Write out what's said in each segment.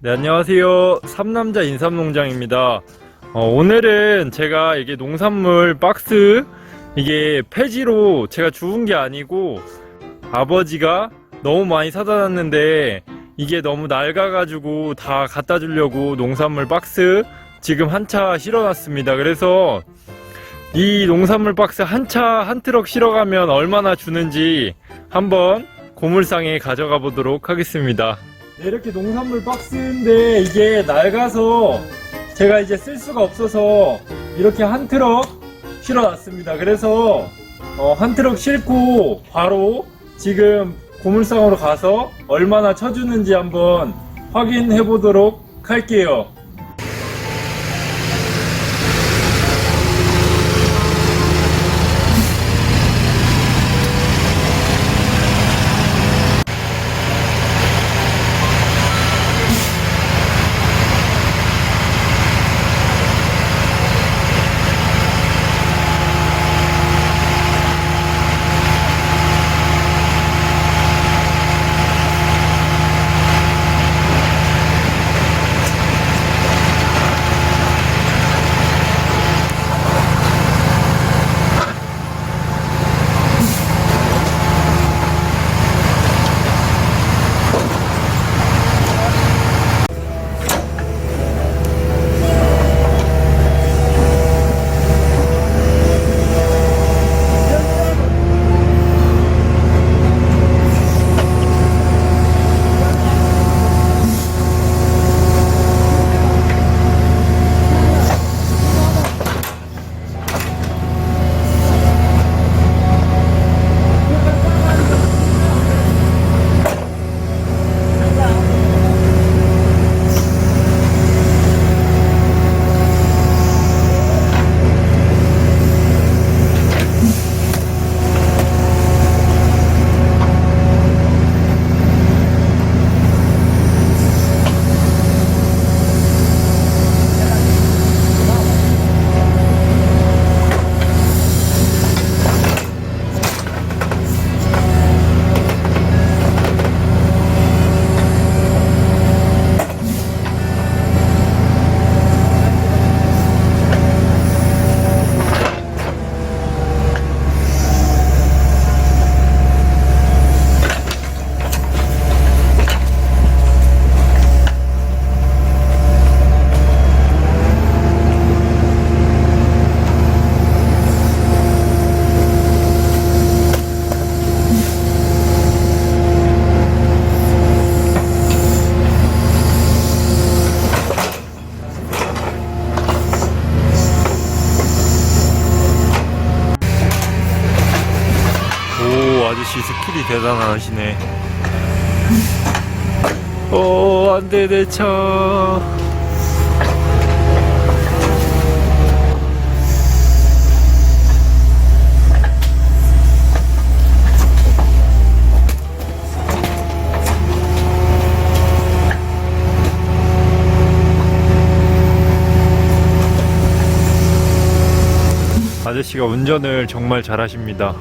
네, 안녕하세요. 삼남자 인삼농장입니다. 어, 오늘은 제가 이게 농산물 박스, 이게 폐지로 제가 주운 게 아니고 아버지가 너무 많이 사다 놨는데 이게 너무 낡아가지고 다 갖다 주려고 농산물 박스 지금 한 차 실어놨습니다. 그래서 이 농산물 박스 한 차 한 트럭 실어가면 얼마나 주는지 한번 고물상에 가져가 보도록 하겠습니다. 네, 이렇게 농산물 박스인데 이게 낡아서 제가 이제 쓸 수가 없어서 이렇게 한 트럭 실어놨습니다. 그래서 어, 한 트럭 싣고 바로 지금 고물상으로 가서 얼마나 쳐주는지 한번 확인해 보도록 할게요. 아저씨 스킬이 대단하시네 오 안돼 내차 아저씨가 운전을 정말 잘하십니다.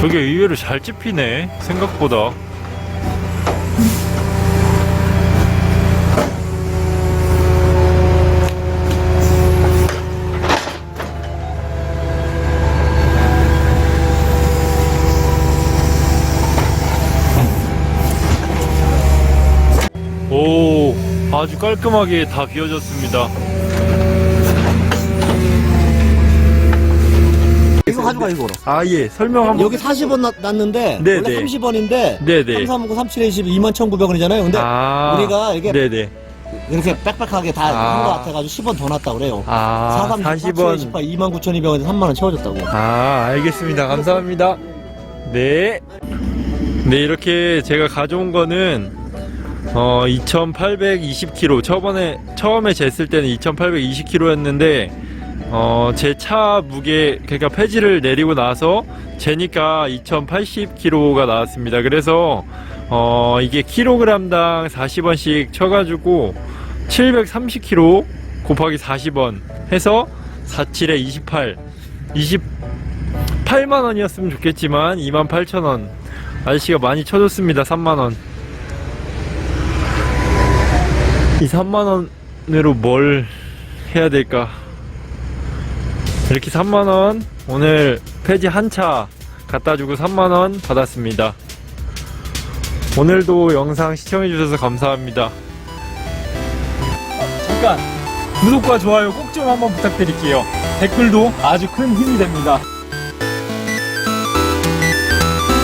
저게 의외로 잘 찝히네 생각보다. 오 아주 깔끔하게 다 비워졌습니다 이거 가져가 이거로. 아예 설명 한번 여기 40원 났, 났는데 네, 원래 네. 30원인데 네네 3359 3720 21,900원이잖아요. 근데 아 우리가 이게 네네 이렇게 빽빽하게 다 한 아. 거 같아가지고 10원 더 났다 그래요. 아 43, 40원 18, 29,200원에서 3만 원 채워줬다고. 아, 알겠습니다. 감사합니다. 네. 네, 이렇게 제가 가져온 거는 어, 2,820kg. 저번에 처음에 쟀을 때는 2,820kg였는데 어, 제 차 무게 그러니까 폐지를 내리고 나서 재니까 2,080kg가 나왔습니다. 그래서 어, 이게 킬로그램당 40원씩 쳐가지고 730kg 곱하기 40원 해서 47에 28 20 8만 원이었으면 좋겠지만 2만 8천 원. 아저씨가 많이 쳐줬습니다 3만 원 이 3만 원으로 뭘 해야 될까 이렇게 3만원 오늘 폐지 한 차 갖다주고 3만원 받았습니다. 오늘도 영상 시청해주셔서 감사합니다. 잠깐 구독과 좋아요 꼭 좀 한번 부탁드릴게요. 댓글도 아주 큰 힘이 됩니다